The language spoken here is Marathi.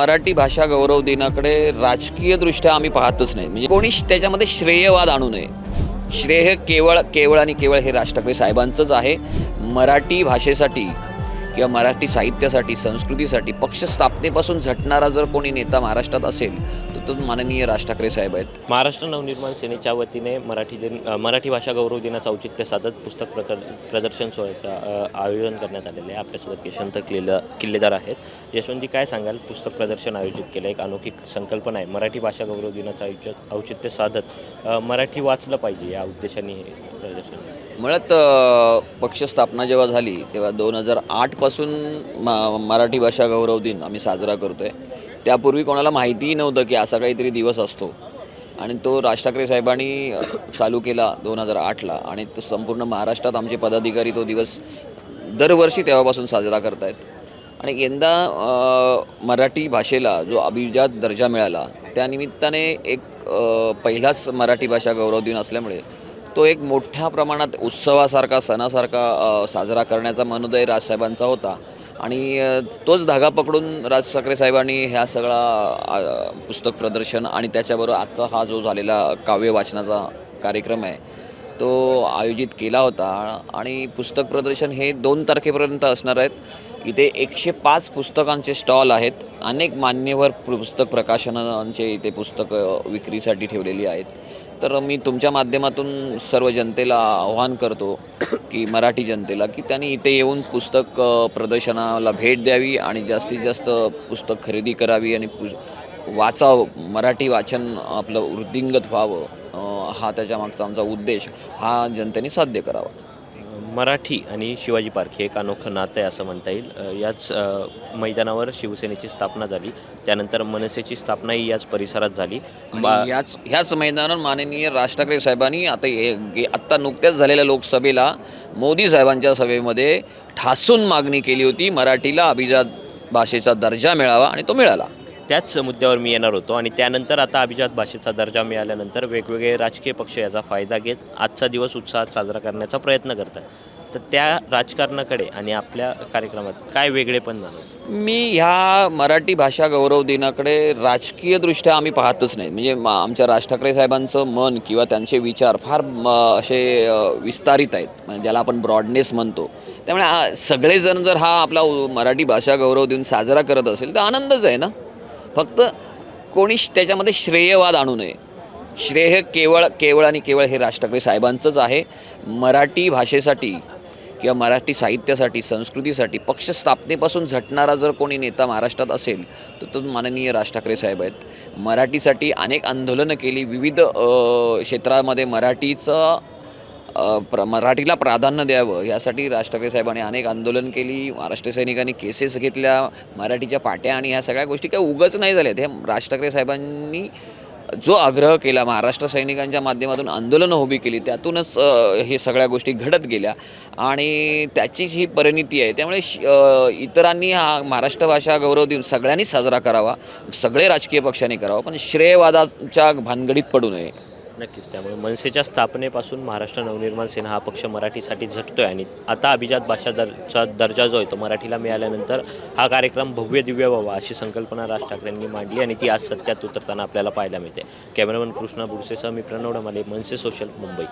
मराठी भाषा गौरव दिनाकडे राजकीयदृष्ट्या आम्ही पाहतच नाही. म्हणजे कोणी त्याच्यामध्ये श्रेयवाद आणू नये. श्रेय केवळ केवळ आणि केवळ हे राज ठाकरे साहेबांचंच आहे. मराठी भाषेसाठी किंवा मराठी साहित्यासाठी संस्कृतीसाठी पक्ष स्थापनेपासून झटणारा जर कोणी नेता महाराष्ट्रात असेल तर तो माननीय राज ठाकरे साहेब आहेत. महाराष्ट्र नवनिर्माण सेनेच्या वतीने मराठी दिन मराठी भाषा गौरव दिनाचं औचित्य साधत पुस्तक प्रकर प्रदर्शन सोहळ्याचं आयोजन करण्यात आलेलं आहे. आपल्यासोबत यशवंत किल्ले किल्लेदार आहेत. यशवंती काय सांगाल? पुस्तक प्रदर्शन आयोजित केलं एक अनोखी संकल्पना आहे. मराठी भाषा गौरव दिनाचं औचित्य औचित्य साधत मराठी वाचलं पाहिजे या उद्देशाने हे प्रदर्शन मुळात अ, पक्ष स्थापना जेव्हा झाली तेव्हा दोन हजार आठपासून म मराठी भाषा गौरव दिन आम्ही साजरा करतो आहे त्यापूर्वी कोणाला माहितीही नव्हतं की असा काहीतरी दिवस असतो. आणि तो राज ठाकरे साहेबांनी चालू केला दोन हजार आठला आणि तो संपूर्ण महाराष्ट्रात आमचे पदाधिकारी तो दिवस दरवर्षी तेव्हापासून साजरा करत आहेत आणि यंदा मराठी भाषेला जो अभिजात दर्जा मिळाला त्यानिमित्ताने एक पहिलाच मराठी भाषा गौरव दिन असल्यामुळे तो एक मोठ्या प्रमाणात उत्सवासारखा सणासारखा साजरा करण्याचा मनोदय राजसाहेबांचा होता. आणि तोच धागा पकडून राज ठाकरे साहेबांनी ह्या सगळा पुस्तक प्रदर्शन आणि त्याच्याबरोबर आजचा हा जो झालेला काव्य वाचनाचा कार्यक्रम आहे तो आयोजित केला होता. आणि पुस्तक प्रदर्शन हे दोन तारखेपर्यंत असणार आहेत. इथे एकशे पाच पुस्तकांचे स्टॉल आहेत. अनेक मान्यवर पुस्तक प्रकाशनांचे इथे पुस्तकं विक्रीसाठी ठेवलेली आहेत. तर मी तुमच्या माध्यमातून सर्व जनतेला आव्हान करतो की मराठी जनतेला की त्यांनी इथे येऊन पुस्तक प्रदर्शनाला भेट द्यावी आणि जास्तीत जास्त पुस्तक खरेदी करावी आणि पु वाचावं मराठी वाचन आपलं वृद्धिंगत व्हावं हा त्याच्या मागचा आमचा उद्देश. हा जनतेने साध्य करावा. मराठी आणि शिवाजी पार्क हे एक अनोखं नातं आहे असं म्हणता येईल. याच मैदानावर शिवसेनेची स्थापना झाली. त्यानंतर मनसेची स्थापनाही याच परिसरात झाली. याच ह्याच मैदानावर माननीय राज ठाकरे साहेबांनी आता हे आत्ता नुकत्याच झालेल्या लोकसभेला मोदी साहेबांच्या सभेमध्ये ठासून मागणी केली होती. मराठीला अभिजात भाषेचा दर्जा मिळावा आणि तो मिळाला. त्याच मुद्द्यावर मी येणार होतो आणि त्यानंतर आता अभिजात भाषेचा दर्जा मिळाल्यानंतर वेगवेगळे राजकीय पक्ष याचा फायदा घेत आजचा दिवस उत्साहात साजरा करण्याचा प्रयत्न करतात. तर त्या राजकारणाकडे आणि आपल्या कार्यक्रमात काय वेगळेपण जाणवतं? मी ह्या मराठी भाषा गौरव दिनाकडे राजकीयदृष्ट्या आम्ही पाहतच नाही. म्हणजे आमच्या राज ठाकरे साहेबांचं मन किंवा त्यांचे विचार फार म, असे विस्तारित आहेत. म्हणजे ज्याला आपण ब्रॉडनेस म्हणतो. त्यामुळे सगळेजण जर हा आपला मराठी भाषा गौरव दिन साजरा करत असेल तर आनंदच आहे ना? फक्त कोणी श- त्याच्यामध्ये श्रेयवाद आणू नये. श्रेय केवळ केवळ आणि केवळ हे राज ठाकरे साहेबांचंच आहे. मराठी भाषेसाठी किंवा मराठी साहित्यासाठी संस्कृतीसाठी पक्ष स्थापनेपासून झटणारा जर कोणी नेता महाराष्ट्रात असेल तर तो माननीय राज ठाकरे साहेब आहेत. मराठीसाठी अनेक आंदोलनं केली. विविध क्षेत्रामध्ये मराठीचं प्र मराठीला प्राधान्य द्यावं. यासाठी राज ठाकरे साहेबांनी अनेक आंदोलन केली. महाराष्ट्र सैनिकांनी केसेस घेतल्या. मराठीच्या पाट्या आणि ह्या सगळ्या गोष्टी काही उगच नाही झाल्या हे राज ठाकरे साहेबांनी जो आग्रह केला महाराष्ट्र सैनिकांच्या माध्यमातून आंदोलनं उभी केली त्यातूनच हे सगळ्या गोष्टी घडत गेल्या. आणि त्याचीच ही परिणिती आहे त्यामुळे श- इतरांनी हा महाराष्ट्र भाषा गौरव दिन सगळ्यांनी साजरा करावा. सगळे राजकीय पक्षांनी करावा. पण श्रेयवादाच्या भानगडीत पडू नये. नक्कीच. त्यामुळे मनसेच्या स्थापनेपासून महाराष्ट्र नवनिर्माण सेना हा पक्ष मराठीसाठी झटतोय आणि आता अभिजात भाषा दरचा दर्जा जो आहे तो मराठीला मिळाल्यानंतर हा कार्यक्रम भव्य दिव्य व्हावा अशी संकल्पना राज ठाकरेंनी मांडली आणि ती आज सत्यात उतरताना आपल्याला पाहायला मिळते. कॅमेरामन कृष्णा बुरसेसह मी प्रणव डमाले मनसे सोशल मुंबई.